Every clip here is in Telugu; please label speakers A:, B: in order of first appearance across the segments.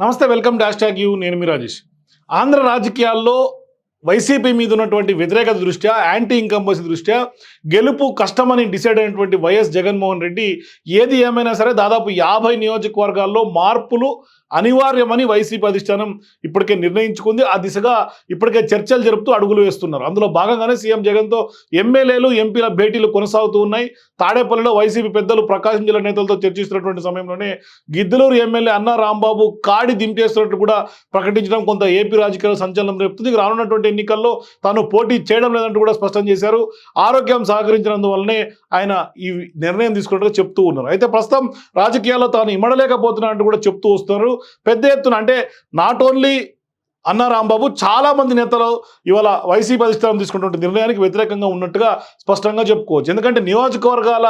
A: నమస్తే వెల్కమ్ డాష్ ట్యాగ్ యూ. నేను మీ రాజేష్. ఆంధ్ర రాజకీయాల్లో వైసీపీ మీద ఉన్నటువంటి వ్యతిరేకత దృష్ట్యా యాంటీ ఇంకంబసీ దృష్ట్యా గెలుపు కష్టమని డిసైడ్ అయినటువంటి వైఎస్ జగన్మోహన్ రెడ్డి ఏది ఏమైనా సరే దాదాపు యాభై నియోజకవర్గాల్లో మార్పులు అనివార్యమని వైసీపీ అధిష్టానం ఇప్పటికే నిర్ణయించుకుంది. ఆ దిశగా ఇప్పటికే చర్చలు జరుపుతూ అడుగులు వేస్తున్నారు. అందులో భాగంగానే సీఎం జగన్తో ఎమ్మెల్యేలు ఎంపీల భేటీలు కొనసాగుతూ ఉన్నాయి. తాడేపల్లిలో వైసీపీ పెద్దలు ప్రకాశం జిల్లా నేతలతో చర్చిస్తున్నటువంటి సమయంలోనే గిద్దలూరు ఎమ్మెల్యే అన్నా రాంబాబు కాడి దింపేస్తున్నట్టు కూడా ప్రకటించడం కొంత ఏపీ రాజకీయాలు సంచలనం రేపుతుంది. రానున్నటువంటి ఎన్నికల్లో తాను పోటీ చేయడం లేదంటూ కూడా స్పష్టం చేశారు. ఆరోగ్యం సహకరించినందువల్లనే ఆయన ఈ నిర్ణయం తీసుకున్నట్టుగా చెప్తూ ఉన్నారు. అయితే ప్రస్తుతం రాజకీయాల్లో తాను ఇమడలేకపోతున్నా అంటూ కూడా చెప్తూ వస్తున్నారు. పెద్ద ఎత్తున అంటే నాట్ ఓన్లీ అన్న రాంబాబు చాలా మంది నేతలు ఇవాళ వైసీపీ అధిష్టానం తీసుకున్నటువంటి నిర్ణయానికి వ్యతిరేకంగా ఉన్నట్టుగా స్పష్టంగా చెప్పుకోవచ్చు. ఎందుకంటే నియోజకవర్గాల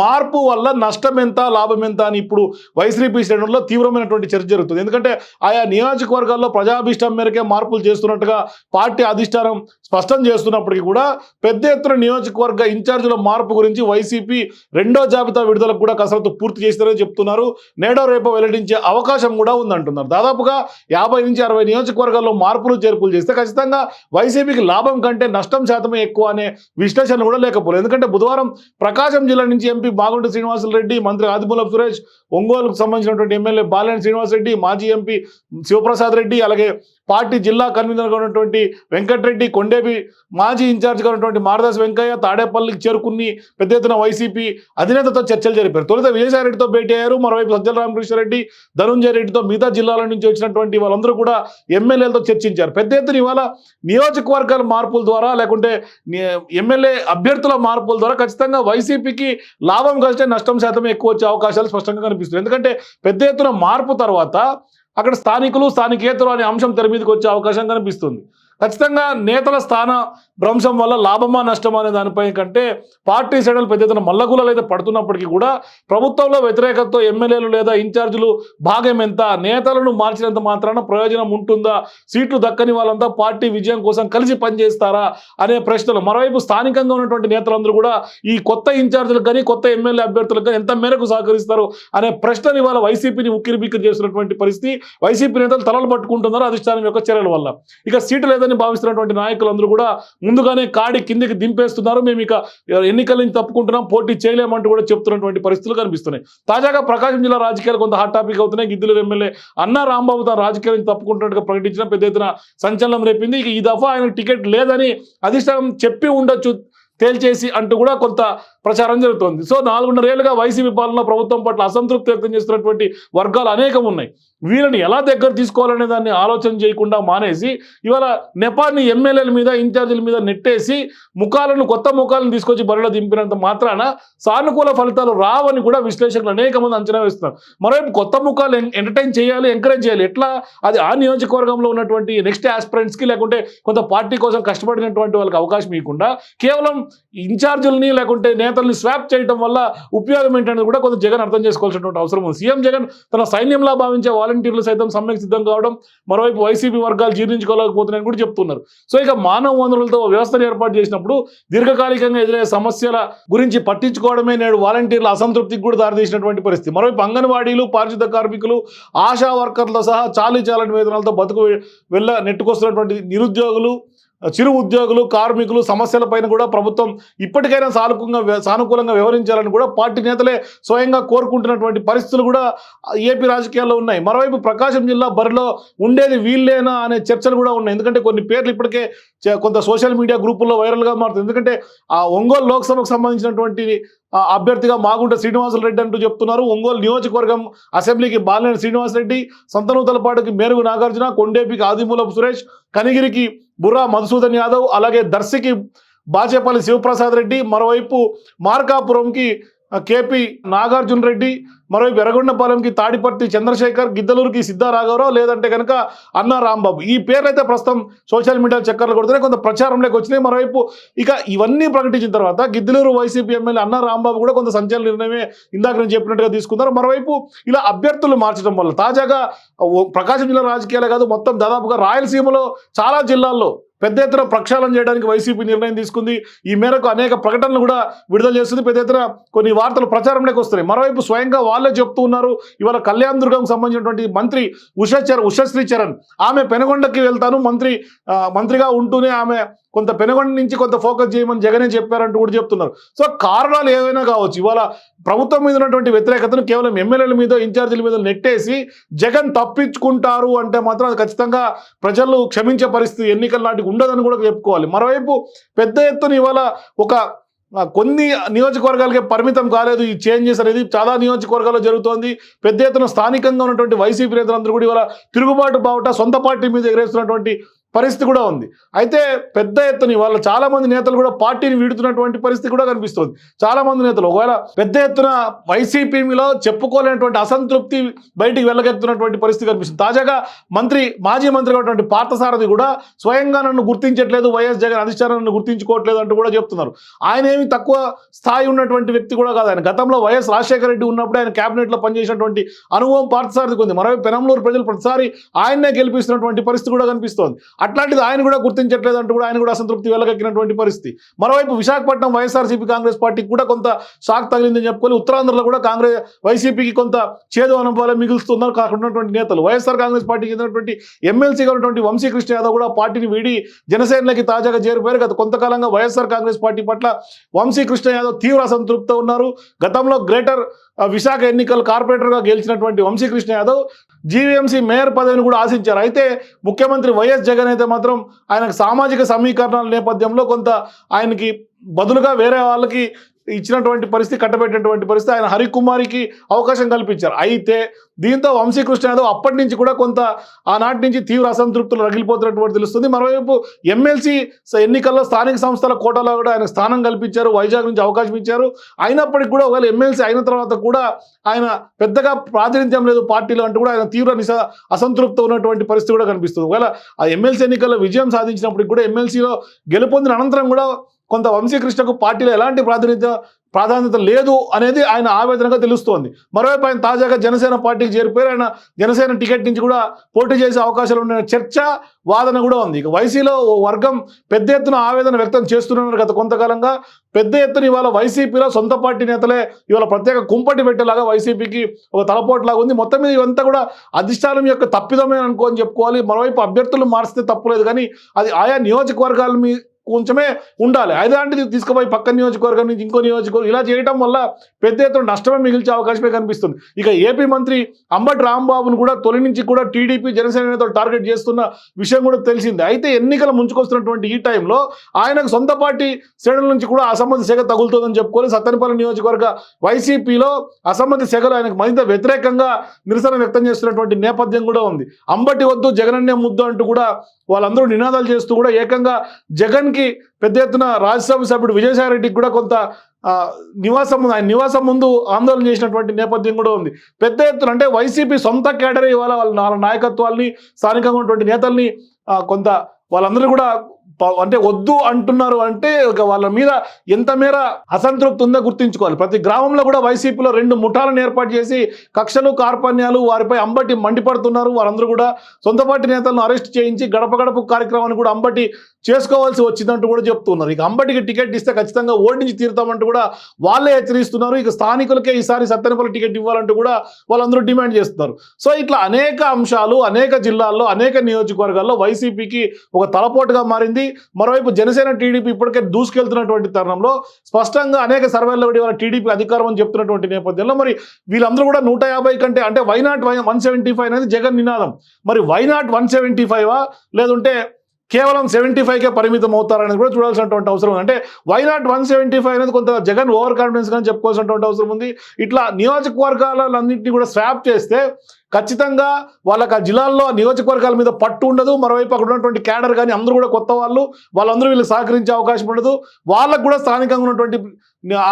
A: మార్పు వల్ల నష్టం ఎంత లాభం ఎంత అని ఇప్పుడు వైసీపీ శ్రేణుల్లో తీవ్రమైనటువంటి చర్చ జరుగుతుంది. ఎందుకంటే ఆయా నియోజకవర్గాల్లో ప్రజాభిష్టం మేరకే మార్పులు చేస్తున్నట్టుగా పార్టీ అధిష్టానం స్పష్టం చేస్తున్నప్పటికీ కూడా పెద్ద ఎత్తున నియోజకవర్గ ఇన్ఛార్జీల మార్పు గురించి వైసీపీ రెండో జాబితా విడుదలకు కూడా కసరత్తు పూర్తి చేస్తారని చెప్తున్నారు. నేడో రేపో వెల్లడించే అవకాశం కూడా ఉందంటున్నారు. దాదాపుగా యాభై నుంచి అరవై నియోజకవర్గ నియోజకవర్గాల్లో మార్పులు చేర్పులు చేస్తే ఖచ్చితంగా వైసీపీకి లాభం కంటే నష్టం శాతమే ఎక్కువ అనే విశ్లేషణ కూడా లేకపోలేదు. ఎందుకంటే బుధవారం ప్రకాశం జిల్లా నుంచి ఎంపీ బాగుంట శ్రీనివాసరెడ్డి మంత్రి ఆదిమూలపు సురేష్ ఒంగోలుకు సంబంధించినటువంటి ఎమ్మెల్యే బాలేని శ్రీనివాసరెడ్డి మాజీ ఎంపీ శివప్రసాద్ రెడ్డి అలాగే పార్టీ జిల్లా కన్వీనర్గా ఉన్నటువంటి వెంకటరెడ్డి కొండేపి మాజీ ఇన్ఛార్జ్గా ఉన్నటువంటి మారదాస్ వెంకయ్య తాడేపల్లికి చేరుకుని పెద్ద ఎత్తున వైసీపీ అధినేతతో చర్చలు జరిపారు. తొలుత విజయసాయిరెడ్డితో భేటీ అయ్యారు. మరోవైపు సజ్జల రామకృష్ణారెడ్డి ధనుంజయ రెడ్డితో మిగతా జిల్లాల నుంచి వచ్చినటువంటి వాళ్ళందరూ కూడా ఎమ్మెల్యేలతో చర్చించారు. పెద్ద ఎత్తున ఇవాళ నియోజకవర్గాల మార్పుల ద్వారా లేకుంటే ఎమ్మెల్యే అభ్యర్థుల మార్పుల ద్వారా ఖచ్చితంగా వైసీపీకి లాభం కలిస్తే నష్టం శాతం ఎక్కువ వచ్చే అవకాశాలు స్పష్టంగా కనిపిస్తుంది ఎందుకంటే పెద్ద ఎత్తున మార్పు తర్వాత అక్కడ స్థానికులు స్థానికేతరు అనే అంశం తెర మీదకి వచ్చే అవకాశం కనిపిస్తుంది. ఖచ్చితంగా నేతల స్థాన భ్రంశం వల్ల లాభమా నష్టమా అనే దానిపై కంటే పార్టీ శ్రేణులు పెద్ద ఎత్తున మల్లగులలు అయితే పడుతున్నప్పటికీ కూడా ప్రభుత్వంలో వ్యతిరేకతతో ఎమ్మెల్యేలు లేదా ఇన్ఛార్జీలు భాగం ఎంత? నేతలను మార్చినంత మాత్రాన ప్రయోజనం ఉంటుందా? సీట్లు దక్కని వాళ్ళంతా పార్టీ విజయం కోసం కలిసి పనిచేస్తారా అనే ప్రశ్నలు. మరోవైపు స్థానికంగా ఉన్నటువంటి నేతలందరూ కూడా ఈ కొత్త ఇన్ఛార్జీలకు కానీ కొత్త ఎమ్మెల్యే అభ్యర్థులకు కానీ ఎంత మేరకు సహకరిస్తారు అనే ప్రశ్నలు ఇవాళ వైసీపీని ఉక్కిరి బిక్కిరి చేస్తున్నటువంటి పరిస్థితి. వైసీపీ నేతలు తలలు పట్టుకుంటున్నారు అధిష్టానం యొక్క చర్యల వల్ల. ఇక సీటు లేదని భావిస్తున్నటువంటి నాయకులందరూ కూడా ముందుగానే కాడి కిందికి దింపేస్తున్నారు. మేము ఇక ఎన్నికల నుంచి తప్పుకుంటున్నాం పోటీ చేయలేమంటూ కూడా చెప్తున్నటువంటి పరిస్థితులు కనిపిస్తున్నాయి. తాజాగా ప్రకాశం జిల్లా రాజకీయాలు కొంత హాట్ టాపిక్ అవుతున్నాయి. గిద్దెలు ఎమ్మెల్యే అన్నా రాంబాబు తన రాజకీయాల నుంచి తప్పుకుంటున్నట్టుగా ప్రకటించిన పెద్ద ఎత్తున సంచలనం రేపింది. ఇక ఈ దఫా ఆయన టికెట్ లేదని అధిష్టానం చెప్పి ఉండొచ్చు తేల్చేసి అంటూ కూడా కొంత ప్రచారం జరుగుతోంది. సో నాలుగున్నరేళ్ళుగా వైసీపీ పాలన ప్రభుత్వం పట్ల అసంతృప్తి వ్యక్తం చేస్తున్నటువంటి వర్గాలు అనేకం ఉన్నాయి. వీళ్ళని ఎలా దగ్గర తీసుకోవాలనే దాన్ని ఆలోచన చేయకుండా మానేసి ఇవాళ నెపాన్ని ఎమ్మెల్యేల మీద ఇన్ఛార్జీల మీద నెట్టేసి ముఖాలను కొత్త ముఖాలను తీసుకొచ్చి బరిలో దింపినంత మాత్రాన సానుకూల ఫలితాలు రావని కూడా విశ్లేషకులు అనేక మంది అంచనా వేస్తున్నారు. మరోవైపు కొత్త ముఖాలు ఎంటర్టైన్ చేయాలి ఎంకరేజ్ చేయాలి. ఎట్లా? అది ఆ నియోజకవర్గంలో ఉన్నటువంటి నెక్స్ట్ ఆస్పిరెంట్స్కి లేకుంటే కొంత పార్టీ కోసం కష్టపడినటువంటి వాళ్ళకి అవకాశం ఇవ్వకుండా కేవలం ఇన్ఛార్జీలని లేకుంటే నేతల్ని స్వాప్ చేయడం వల్ల ఉపయోగం ఏంటనేది కూడా కొంత జగన్ అర్థం చేసుకోవాల్సినటువంటి అవసరం ఉంది. సీఎం జగన్ తన సైన్యంలా భావించే వాలంటీర్లు సైతం సమ్మెకు సిద్ధం కావడం మరోవైపు వైసీపీ వర్గాలు జీర్ణించుకోలేకపోతున్నాయని కూడా చెప్తున్నారు. సో ఇక మానవ వనరులతో వ్యవస్థను ఏర్పాటు చేసినప్పుడు దీర్ఘకాలికంగా ఎదురయ్యే సమస్యల గురించి పట్టించుకోవడమే నేడు వాలంటీర్ల అసంతృప్తికి కూడా దారితీసినటువంటి పరిస్థితి. మరోవైపు అంగన్వాడీలు పారిశుద్ధ కార్మికులు ఆశా వర్కర్లతో సహా చాలీ చాలని వేతనాలతో బతుకు వెళ్ళ నెట్టుకొస్తున్నటువంటి నిరుద్యోగులు చిరు ఉద్యోగులు కార్మికులు సమస్యలపైన కూడా ప్రభుత్వం ఇప్పటికైనా సానుకూలంగా సానుకూలంగా వ్యవహరించాలని కూడా పార్టీ నేతలే స్వయంగా కోరుకుంటున్నటువంటి పరిస్థితులు కూడా ఏపీ రాజకీయాల్లో ఉన్నాయి. మరోవైపు ప్రకాశం జిల్లా బరిలో ఉండేది వీళ్ళేనా అనే చర్చలు కూడా ఉన్నాయి. ఎందుకంటే కొన్ని పేర్లు ఇప్పటికే కొంత సోషల్ మీడియా గ్రూపుల్లో వైరల్గా మారుతుంది ఎందుకంటే ఆ ఒంగోలు లోక్సభకు సంబంధించినటువంటి అభ్యర్థిగా మాగుంట శ్రీనివాసులు రెడ్డి అంటూ చెప్తున్నారు. ఒంగోలు నియోజకవర్గం అసెంబ్లీకి బాలినేని శ్రీనివాసరెడ్డి సంతనూతలపాటికి మేరుగు నాగార్జున కొండేపికి ఆదిమూలపు సురేష్ కనిగిరికి బుర్రా మధుసూదన్ యాదవ్ అలాగే దర్శికి బాచేపల్లి శివప్రసాద్ రెడ్డి మరోవైపు మార్కాపురంకి కేపీ నాగార్జున రెడ్డి మరోవైపు ఎర్రగొండపాలెంకి తాడిపర్తి చంద్రశేఖర్ గిద్దలూరుకి సిద్ధారాఘవరావు లేదంటే కనుక అన్నా రాంబాబు. ఈ పేర్లు అయితే ప్రస్తుతం సోషల్ మీడియా చక్కర్లు కొడుతున్నాయి. కొంత ప్రచారంలోకి వచ్చినాయి. మరోవైపు ఇక ఇవన్నీ ప్రకటించిన తర్వాత గిద్దలూరు వైసీపీ ఎమ్మెల్యే అన్నా రాంబాబు కూడా కొంత సంచలన నిర్ణయమే ఇందాక నేను చెప్పినట్టుగా తీసుకున్నారు. మరోవైపు ఇలా అభ్యర్థులు మార్చడం వల్ల తాజాగా ప్రకాశం జిల్లా రాజకీయాలే కాదు మొత్తం దాదాపుగా రాయలసీమలో చాలా జిల్లాల్లో పెద్ద ఎత్తున ప్రక్షాళన చేయడానికి వైసీపీ నిర్ణయం తీసుకుంది. ఈ మేరకు అనేక ప్రకటనలు కూడా విడుదల చేస్తుంది. పెద్ద ఎత్తున కొన్ని వార్తలు ప్రచారంలోకి వస్తున్నాయి. మరోవైపు స్వయంగా వాళ్ళు వాళ్ళే చెప్తూ ఉన్నారు. ఇవాళ కళ్యాణ్ దుర్గంకి సంబంధించినటువంటి మంత్రి ఉషచర్ ఉషశ్రీ చరణ్ ఆమె పెనగొండకి వెళ్తాను. మంత్రి ఆ, మంత్రిగా ఉంటూనే ఆమె కొంత పెనగొండ నుంచి కొంత ఫోకస్ చేయమని జగనే చెప్పారంటూ కూడా చెప్తున్నారు. సో కారణాలు ఏవైనా కావచ్చు. ఇవాళ ప్రభుత్వం మీద ఉన్నటువంటి వ్యతిరేకతను కేవలం ఎమ్మెల్యేల మీద ఇన్ఛార్జీల మీద నెట్టేసి జగన్ తప్పించుకుంటారు అంటే మాత్రం అది ఖచ్చితంగా ప్రజలు క్షమించే పరిస్థితి ఎన్నికల నాటికి ఉండదని కూడా చెప్పుకోవాలి. మరోవైపు పెద్ద ఎత్తున ఇవాళ ఒక కొన్ని నియోజకవర్గాలకే పరిమితం కాలేదు. ఈ చేంజెస్ అనేది చాలా నియోజకవర్గాల్లో జరుగుతోంది. పెద్ద ఎత్తున స్థానికంగా ఉన్నటువంటి వైసీపీ నేతలందరూ కూడా ఇవాళ తిరుగుబాటు బావుట సొంత పార్టీ మీద ఎగరేస్తున్నటువంటి పరిస్థితి కూడా ఉంది. అయితే పెద్ద ఎత్తున ఇవాళ చాలా మంది నేతలు కూడా పార్టీని వీడుతున్నటువంటి పరిస్థితి కూడా కనిపిస్తుంది. చాలా మంది నేతలు ఒకవేళ పెద్ద ఎత్తున వైసీపీలో చెప్పుకోలేనటువంటి అసంతృప్తి బయటికి వెళ్ళగెత్తున్నటువంటి పరిస్థితి కనిపిస్తుంది. తాజాగా మంత్రి మాజీ మంత్రి ఉన్నటువంటి పార్థసారథి కూడా స్వయంగా నన్ను గుర్తించట్లేదు వైఎస్ జగన్ అధిష్టానం నన్ను గుర్తించుకోవట్లేదు అంటూ కూడా చెప్తున్నారు. ఆయన ఏమి తక్కువ స్థాయి ఉన్నటువంటి వ్యక్తి కూడా కాదు. ఆయన గతంలో వైఎస్ రాజశేఖర రెడ్డి ఉన్నప్పుడు ఆయన కేబినెట్లో పనిచేసినటువంటి అనుభవం పార్థసారథికి ఉంది. మరో పెనంలూరు ప్రజలు ప్రతిసారి ఆయన్నే గెలిపిస్తున్నటువంటి పరిస్థితి కూడా కనిపిస్తోంది. అట్లాంటిది ఆయన కూడా గుర్తించట్లేదు అంటూ కూడా ఆయన కూడా అసంతృప్తి వెళ్ళగక్కినటువంటి పరిస్థితి. మరోవైపు విశాఖపట్నం వైఎస్ఆర్సీపీ కాంగ్రెస్ పార్టీకి కూడా కొంత షాక్ తగిలిందని చెప్పుకొని ఉత్తరాంధ్రలో కూడా కాంగ్రెస్ వైసీపీకి కొంత చేదు అనుభవాలు మిగులుస్తున్నారు కాకుండాటువంటి నేతలు. వైఎస్ఆర్ కాంగ్రెస్ పార్టీకి చెందినటువంటి ఎమ్మెల్సీగా ఉన్నటువంటి వంశీకృష్ణ యాదవ్ కూడా పార్టీని వీడి జనసేనకి తాజాగా చేరిపోయారు. గత కొంతకాలంగా వైఎస్ఆర్ కాంగ్రెస్ పార్టీ పట్ల వంశీకృష్ణ యాదవ్ తీవ్ర అసంతృప్తి ఉన్నారు. గతంలో గ్రేటర్ విశాఖ ఎన్నికలు కార్పొరేటర్గా గెలిచినటువంటి వంశీకృష్ణ యాదవ్ జీవీఎంసీ మేయర్ పదవిని కూడా ఆశించారు. అయితే ముఖ్యమంత్రి వైఎస్ జగన్ అయితే మాత్రం ఆయనకు సామాజిక సమీకరణాల నేపథ్యంలో కొంత ఆయనకి బదులుగా వేరే వాళ్ళకి ఇచ్చినటువంటి పరిస్థితి కట్టబెట్టినటువంటి పరిస్థితి ఆయన హరికుమారికి అవకాశం కల్పించారు. అయితే దీంతో వంశీకృష్ణ యాదవ్ అప్పటి నుంచి కూడా కొంత ఆనాటి నుంచి తీవ్ర అసంతృప్తులు రగిలిపోతున్నటువంటి తెలుస్తుంది. మరోవైపు ఎమ్మెల్సీ ఎన్నికల్లో స్థానిక సంస్థల కోటాలో కూడా ఆయన స్థానం కల్పించారు వైజాగ్ నుంచి అవకాశం ఇచ్చారు. అయినప్పటికీ కూడా ఒకవేళ ఎమ్మెల్సీ అయిన తర్వాత కూడా ఆయన పెద్దగా ప్రాతినిధ్యం లేదు పార్టీలో అంటూ కూడా ఆయన తీవ్ర నిస అసంతృప్తి ఉన్నటువంటి పరిస్థితి కూడా కనిపిస్తుంది. ఒకవేళ ఆ ఎమ్మెల్సీ ఎన్నికల్లో విజయం సాధించినప్పటికి కూడా ఎమ్మెల్సీలో గెలుపొందిన అనంతరం కూడా కొంత వంశీకృష్ణకు పార్టీలో ఎలాంటి ప్రాతినిధ్య ప్రాధాన్యత లేదు అనేది ఆయన ఆవేదనగా తెలుస్తోంది. మరోవైపు ఆయన తాజాగా జనసేన పార్టీకి చేరిపోయారు. ఆయన జనసేన టికెట్ నుంచి కూడా పోటీ చేసే అవకాశాలు ఉన్న చర్చ వాదన కూడా ఉంది. ఇక వైసీలో ఓ వర్గం పెద్ద ఎత్తున ఆవేదన వ్యక్తం చేస్తున్నారు గత కొంతకాలంగా. పెద్ద ఎత్తున ఇవాళ వైసీపీలో సొంత పార్టీ నేతలే ఇవాళ ప్రత్యేక కుంపటి పెట్టేలాగా వైసీపీకి ఒక తలపోట్లాగా ఉంది. మొత్తం మీద ఇవంతా కూడా అధిష్టానం యొక్క తప్పిదమే అనుకోని చెప్పుకోవాలి. మరోవైపు అభ్యర్థులు మార్చితే తప్పులేదు. కానీ అది ఆయా నియోజకవర్గాల మీ కొంచెమే ఉండాలి. అలాంటిది తీసుకుపోయి పక్క నియోజకవర్గం నుంచి ఇంకో నియోజకవర్గం ఇలా చేయడం వల్ల పెద్ద ఎత్తున నష్టమే మిగిల్చే అవకాశమే కనిపిస్తుంది. ఇక ఏపీ మంత్రి అంబటి రాంబాబును కూడా తొలి నుంచి కూడా టీడీపీ జనసేన నేతలు టార్గెట్ చేస్తున్న విషయం కూడా తెలిసింది. అయితే ఎన్నికల ముంచుకొస్తున్నటువంటి ఈ టైంలో ఆయనకు సొంత పార్టీ శ్రేణుల నుంచి కూడా అసమ్మతి సెగ తగులుతుందని చెప్పుకొని సత్తెనపల్లి నియోజకవర్గ వైసీపీలో అసమ్మతి సెగలు ఆయనకు మరింత వ్యతిరేకంగా నిరసన వ్యక్తం చేస్తున్నటువంటి నేపథ్యం కూడా ఉంది. అంబటి వద్దు జగనన్నే ముద్దు అంటూ కూడా వాళ్ళందరూ నినాదాలు చేస్తూ కూడా ఏకంగా జగన్ జగన్కి పెద్ద ఎత్తున రాజ్యసభ సభ్యుడు విజయసాయి రెడ్డికి కూడా కొంత ఆ, నివాసం ఆయన నివాసం ముందు ఆందోళన చేసినటువంటి నేపథ్యం కూడా ఉంది. పెద్ద ఎత్తున అంటే వైసీపీ సొంత కేటరీ ఇవాళ వాళ్ళ వాళ్ళ నాయకత్వాల్ని స్థానికంగా ఉన్నటువంటి నేతల్ని ఆ, కొంత వాళ్ళందరూ కూడా అంటే వద్దు అంటున్నారు అంటే ఒక వాళ్ళ మీద ఎంత మేర అసంతృప్తి ఉందో గుర్తించుకోవాలి. ప్రతి గ్రామంలో కూడా వైసీపీలో రెండు ముఠాలను ఏర్పాటు చేసి కక్షలు కార్పణ్యాలు వారిపై అంబటి మండిపడుతున్నారు. వారందరూ కూడా సొంత పార్టీ నేతలను అరెస్ట్ చేయించి గడప గడప కార్యక్రమాన్ని కూడా అంబటి చేసుకోవాల్సి వచ్చిందంటూ కూడా చెప్తున్నారు. ఇక అంబటికి టికెట్ ఇస్తే ఖచ్చితంగా ఓడించి తీరుతామంటూ కూడా వాళ్ళే హెచ్చరిస్తున్నారు. ఇక స్థానికులకే ఈసారి సత్తెనపల్లి టికెట్ ఇవ్వాలంటూ కూడా వాళ్ళందరూ డిమాండ్ చేస్తున్నారు. సో ఇట్లా అనేక అంశాలు అనేక జిల్లాల్లో అనేక నియోజకవర్గాల్లో వైసీపీకి ఒక తలపోటుగా మారింది. మరోవైపు జనసేన టీడీపీ ఇప్పటికే దూసుకెళ్తున్నటువంటి తరుణంలో స్పష్టంగా అనేక సర్వేల్లో కూడా ఇవాళ టీడీపీ అధికారం అని చెప్తున్నటువంటి నేపథ్యంలో మరి వీళ్ళందరూ కూడా నూట యాభై కంటే అంటే వైనాట్ వన్ సెవెంటీ ఫైవ్ అనేది జగన్ నినాదం. మరి వైనాట్ వన్ సెవెంటీ ఫైవా? లేదంటే కేవలం సెవెంటీ ఫైవ్కే పరిమితం అవుతారనేది కూడా చూడాల్సినటువంటి అవసరం ఉంది. అంటే వైనాట్ వన్ సెవెంటీ ఫైవ్ అనేది కొంత జగన్ ఓవర్ కాన్ఫిడెన్స్ కానీ చెప్పుకోవాల్సినటువంటి అవసరం ఉంది. ఇట్లా నియోజకవర్గాలన్నింటినీ కూడా స్వాప్ చేస్తే ఖచ్చితంగా వాళ్ళకి ఆ జిల్లాల్లో నియోజకవర్గాల మీద పట్టు ఉండదు. మరోవైపు అక్కడ ఉన్నటువంటి క్యాడర్ కానీ అందరూ కూడా కొత్త వాళ్ళు. వాళ్ళందరూ వీళ్ళు సహకరించే అవకాశం ఉండదు. వాళ్ళకు కూడా స్థానికంగా ఉన్నటువంటి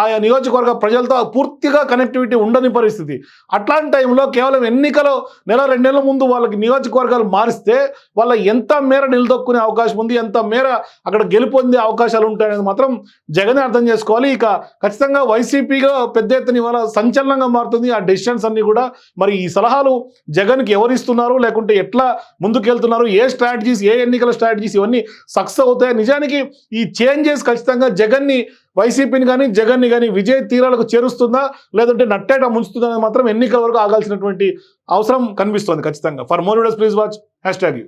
A: ఆయా నియోజకవర్గ ప్రజలతో పూర్తిగా కనెక్టివిటీ ఉండని పరిస్థితి. అట్లాంటి టైంలో కేవలం ఎన్నికలు నెల రెండు నెలల ముందు వాళ్ళకి నియోజకవర్గాలు మారిస్తే వాళ్ళ ఎంత మేర నిలదొక్కునే అవకాశం ఉంది ఎంత మేర అక్కడ గెలుపొందే అవకాశాలు ఉంటాయనేది మాత్రం జగనే అర్థం చేసుకోవాలి. ఇక ఖచ్చితంగా వైసీపీగా పెద్ద ఎత్తున ఇవాళ సంచలనంగా మారుతుంది. ఆ డెసిషన్స్ అన్నీ కూడా మరి ఈ సలహాలు జగన్కి ఎవరు ఇస్తున్నారు? లేకుంటే ఎట్లా ముందుకెళ్తున్నారు? ఏ స్ట్రాటజీస్ ఏ ఎన్నికల స్ట్రాటజీస్ ఇవన్నీ సక్సెస్ అవుతాయి? నిజానికి ఈ చేంజెస్ ఖచ్చితంగా జగన్ని వైసీపీని కానీ జగన్ని కానీ విజయ తీరాలకు చేరుస్తుందా? లేదంటే నట్టేట ముంచుతుందా అనేది మాత్రం ఎన్నికల వరకు ఆగాల్సినటువంటి అవసరం కనిపిస్తోంది ఖచ్చితంగా. For more videos please watch hash tag